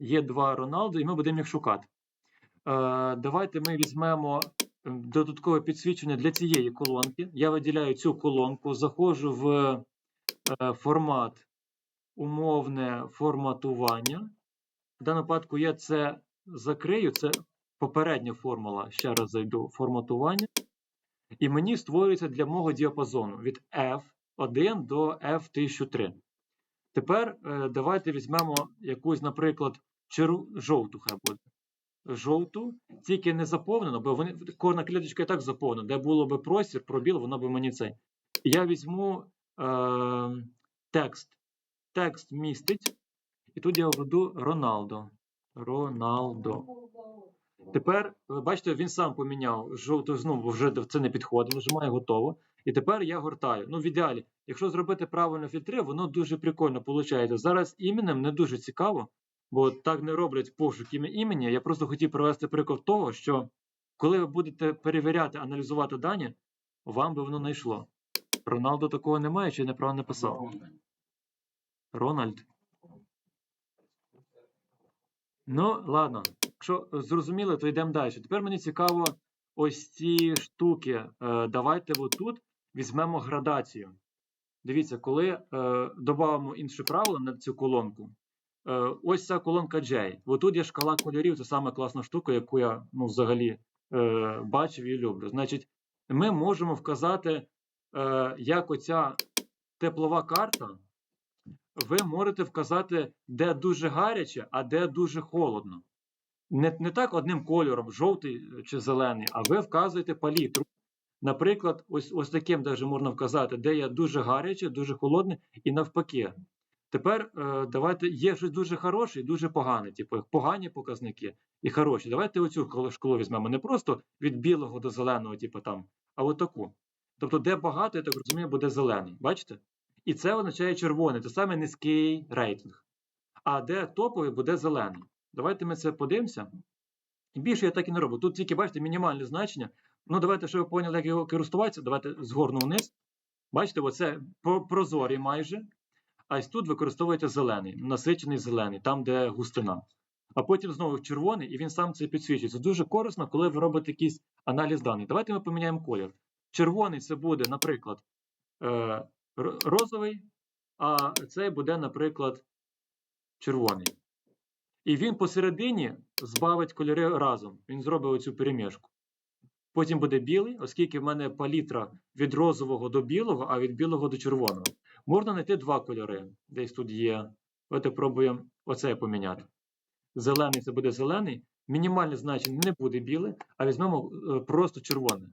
є два Роналдо, і ми будемо їх шукати. Е, давайте ми візьмемо додаткове підсвічення для цієї колонки. Я виділяю цю колонку, заходжу в е, формат умовне форматування. В даному випадку я це закрию, це попередня формула. Ще раз зайду форматування. І мені створюється для мого діапазону від F1 до F1003. Тепер е, давайте візьмемо якусь, наприклад. Жовту хай буде. Жовту, тільки не заповнено, бо вони, кожна кліточка і так заповнена. Де було би простір, пробіл, воно би мені цей. Я візьму е, текст. Текст містить, і тут я введу Роналдо. Роналдо. Тепер, ви бачите, він сам поміняв жовту, бо вже це не підходить, нажимаю готово. І тепер я гортаю. Ну, в ідеалі, якщо зробити правильно фільтри, воно дуже прикольно виходить. Зараз іменем не дуже цікаво, бо так не роблять пошук імені. Я просто хотів привести приклад того, що коли ви будете перевіряти, аналізувати дані, вам би воно не йшло. Роналдо такого немає, чи я неправильно написав? Рональд. Ну, ладно. Якщо зрозуміли, то йдемо далі. Тепер мені цікаво ось ці штуки. Е, давайте отут візьмемо градацію. Дивіться, коли е, додамо інше правило на цю колонку, ось ця колонка J. Отут є шкала кольорів, це саме класна штука, яку я ну, взагалі е, бачив і люблю. Значить, ми можемо вказати, е, як оця теплова карта. Ви можете вказати, де дуже гаряче, а де дуже холодно. Не, не так одним кольором, жовтий чи зелений, а ви вказуєте палітру. Наприклад, ось ось таким можна вказати, де є дуже гаряче, дуже холодне, і навпаки. Тепер е, давайте є щось дуже хороше і дуже погане, типу погані показники і хороші. Давайте оцю шкалу- візьмемо не просто від білого до зеленого, типу там, а отаку. Тобто, де багато, я так розумію, буде зелений. Бачите? І це означає червоний, це саме низький рейтинг. А де топовий буде зелений. Давайте ми це подивимося. Більше я так і не роблю. Тут тільки, бачите, мінімальне значення. Ну, давайте, щоб ви поняли, як його користуватися, давайте згорну вниз. Бачите, оце про- прозорий майже. А ось тут використовуєте зелений, насичений зелений, там, де густина. А потім знову червоний, і він сам це підсвічує. Це дуже корисно, коли ви робите якийсь аналіз даних. Давайте ми поміняємо колір. Червоний це буде, наприклад, е, розовий, а цей буде, наприклад, червоний. І він посередині збавить кольори разом. Він зробить оцю перемішку. Потім буде білий, оскільки в мене палітра від розового до білого, а від білого до червоного. Можна знайти два кольори. Десь тут є. Давайте пробуємо оце поміняти. Зелений це буде зелений. Мінімальне значення не буде біле, а візьмемо е, просто червоне.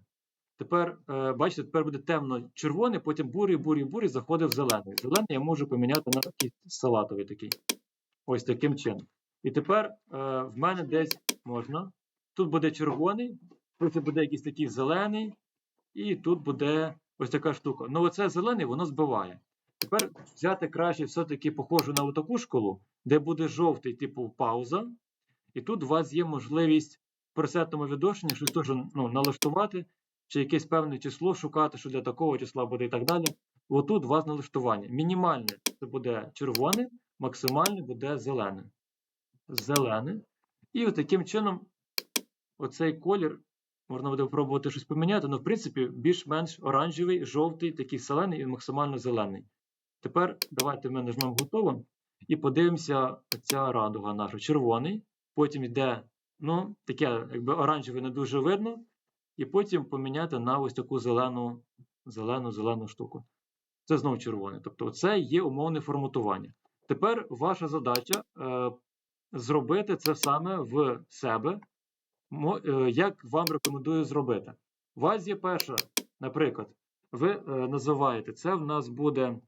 Тепер, е, бачите, тепер буде темно-червоний, потім бурий, бурий, бурий заходить в зелений. Зелений я можу поміняти на такий салатовий такий. Ось таким чином. І тепер е, в мене десь можна. Тут буде червоний, потім буде якийсь такий зелений, і тут буде ось така штука. Ну, оце зелений, воно збиває. Тепер взяти краще все-таки похожу на таку школу, де буде жовтий, типу пауза. І тут у вас є можливість в пресетному відношенні щось теж ну, налаштувати, чи якесь певне число шукати, що для такого числа буде і так далі. Отут у вас налаштування. Мінімальне це буде червоне, максимальне буде зелене. Зелене. І от таким чином оцей колір можна буде спробувати щось поміняти, але в принципі більш-менш оранжевий, жовтий, такий зелений і максимально зелений. Тепер давайте ми нажмемо готово і подивимося ця радуга наша. Червоний. Потім йде, ну, таке, якби оранжевий не дуже видно. І потім поміняти на ось таку зелену, зелену, зелену штуку. Це знову червоний. Тобто, це є умовне форматування. Тепер ваша задача е, зробити це саме в себе, як вам рекомендую зробити. У вас є перша, наприклад, ви е, називаєте це в нас буде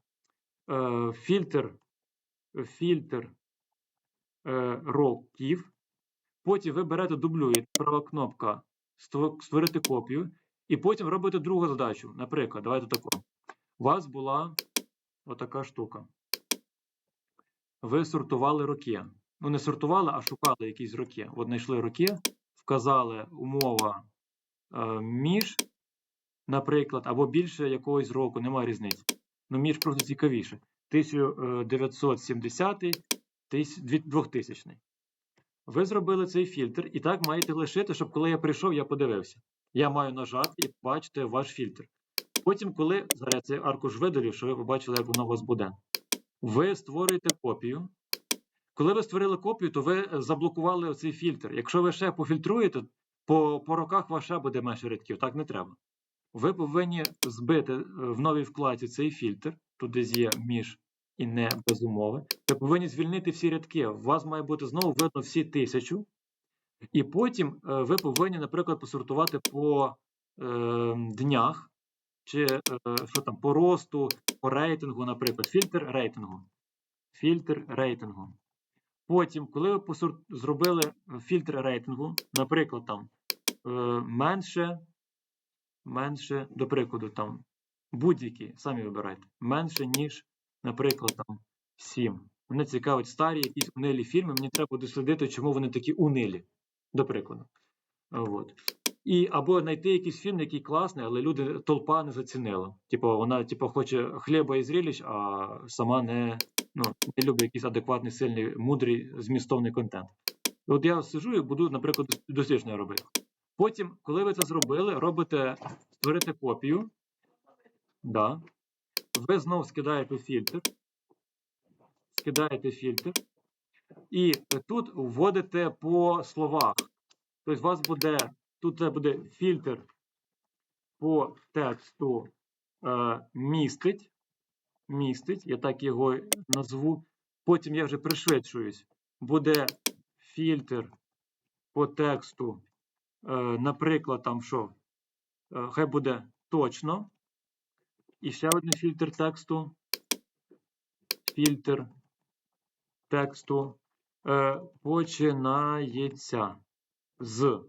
е, фільтр, фільтр е, років. Потім ви берете, дублюєте, права кнопка створити копію, і потім робите другу задачу. Наприклад, давайте таку. У вас була отака штука. Ви сортували роки. Ну, не сортували, а шукали якісь роки. От знайшли роки, вказали умова е, між, наприклад, або більше якогось року, немає різниці. Ну, між просто цікавіше. 1970 2000 Ви зробили цей фільтр і так маєте лишити, щоб коли я прийшов, я подивився. Я маю нажати і бачите ваш фільтр. Потім, коли зараз цей аркуш видалю, щоб ви побачили, як воно у вас буде. Ви створюєте копію. Коли ви створили копію, то ви е, заблокували оцей фільтр. Якщо ви ще пофільтруєте, по, по роках ще буде менше рядків. Так не треба. Ви повинні збити е, в новій вкладці цей фільтр, десь є між і не без умови. Ви повинні звільнити всі рядки. У вас має бути знову видно всі тисячу. І потім е, ви повинні, наприклад, посортувати по е, днях, чи е, що там, по росту, по рейтингу, наприклад, фільтр рейтингу. Фільтр рейтингу. Потім, коли ви зробили фільтр рейтингу, наприклад, там е, менше, менше, до прикладу, там будь-які, самі вибирайте, менше, ніж, наприклад, там 7. Мене цікавить старі якісь унилі фільми, мені треба дослідити, чому вони такі унилі, до прикладу. От. І або знайти якийсь фільм, який класний, але люди толпа не зацінила. Типу, вона типу, хоче хліба і зріліч, а сама не, ну, не любить якийсь адекватний, сильний, мудрий, змістовний контент. От я сижу і буду, наприклад, дослідження робити. Потім, коли ви це зробили, робите створити копію. Да. Ви знову скидаєте фільтр. Скидаєте фільтр. І тут вводите по словах. Тобто, у вас буде, тут це буде фільтр по тексту е, містить. Містить, я так його назву. Потім я вже пришвидшуюсь. Буде фільтр по тексту, е, наприклад, там що? Е, хай буде точно. І ще один фільтр тексту. Фільтр тексту е, починається з.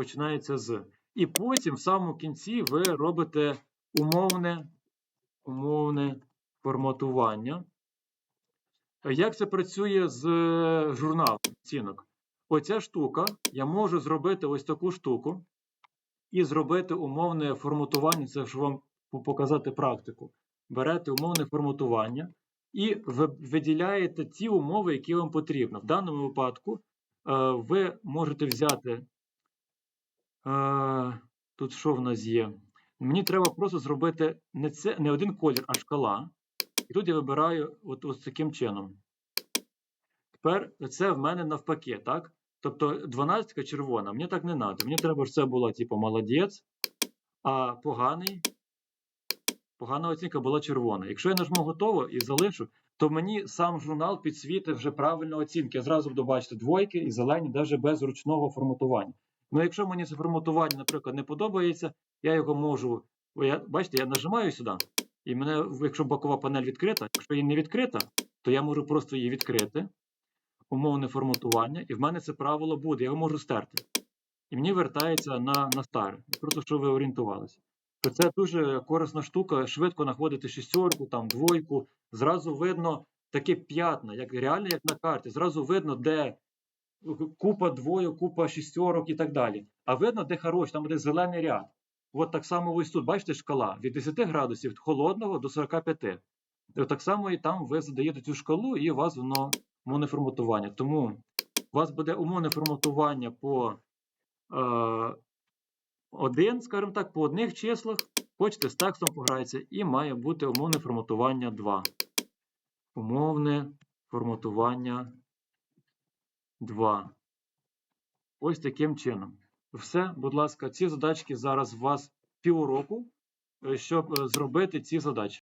Починається з. І потім, в самому кінці, ви робите умовне, умовне форматування. Як це працює з е, журналом оцінок? Оця штука, я можу зробити ось таку штуку і зробити умовне форматування, це щоб вам показати практику. Берете умовне форматування і виділяєте ті умови, які вам потрібно. В даному випадку е, ви можете взяти. Тут що в нас є? Мені треба просто зробити не, це, не один колір, а шкала. І тут я вибираю от, ось таким чином. Тепер це в мене навпаки, так? Тобто 12 червона, мені так не треба. Мені треба, щоб це була, типу, молодець, а поганий, погана оцінка була червона. Якщо я нажму готово і залишу, то мені сам журнал підсвітить вже правильно оцінки. Я зразу буду бачити двойки і зелені, навіть без ручного форматування. Ну, якщо мені це форматування, наприклад, не подобається, я його можу. Я, бачите, я нажимаю сюди, і мене, якщо бокова панель відкрита, якщо її не відкрита, то я можу просто її відкрити, умовне форматування, і в мене це правило буде, я його можу стерти. І мені вертається на, на старе. Просто щоб ви орієнтувалися. То це дуже корисна штука, швидко знаходити шістерку, там, двойку. Зразу видно таке п'ятна, як реально як на карті. Зразу видно, де купа двойок, купа шістерок і так далі. А видно, де хорош, там буде зелений ряд. От так само ось тут, бачите, шкала від 10 градусів холодного до 45. От так само і там ви задаєте цю шкалу, і у вас воно умовне форматування. Тому у вас буде умовне форматування по е, один, скажімо так, по одних числах. Хочете з текстом пограється, і має бути умовне форматування 2. Умовне форматування 2. Ось таким чином. Все, будь ласка, ці задачки зараз у вас півроку, е, щоб е, зробити ці задачі.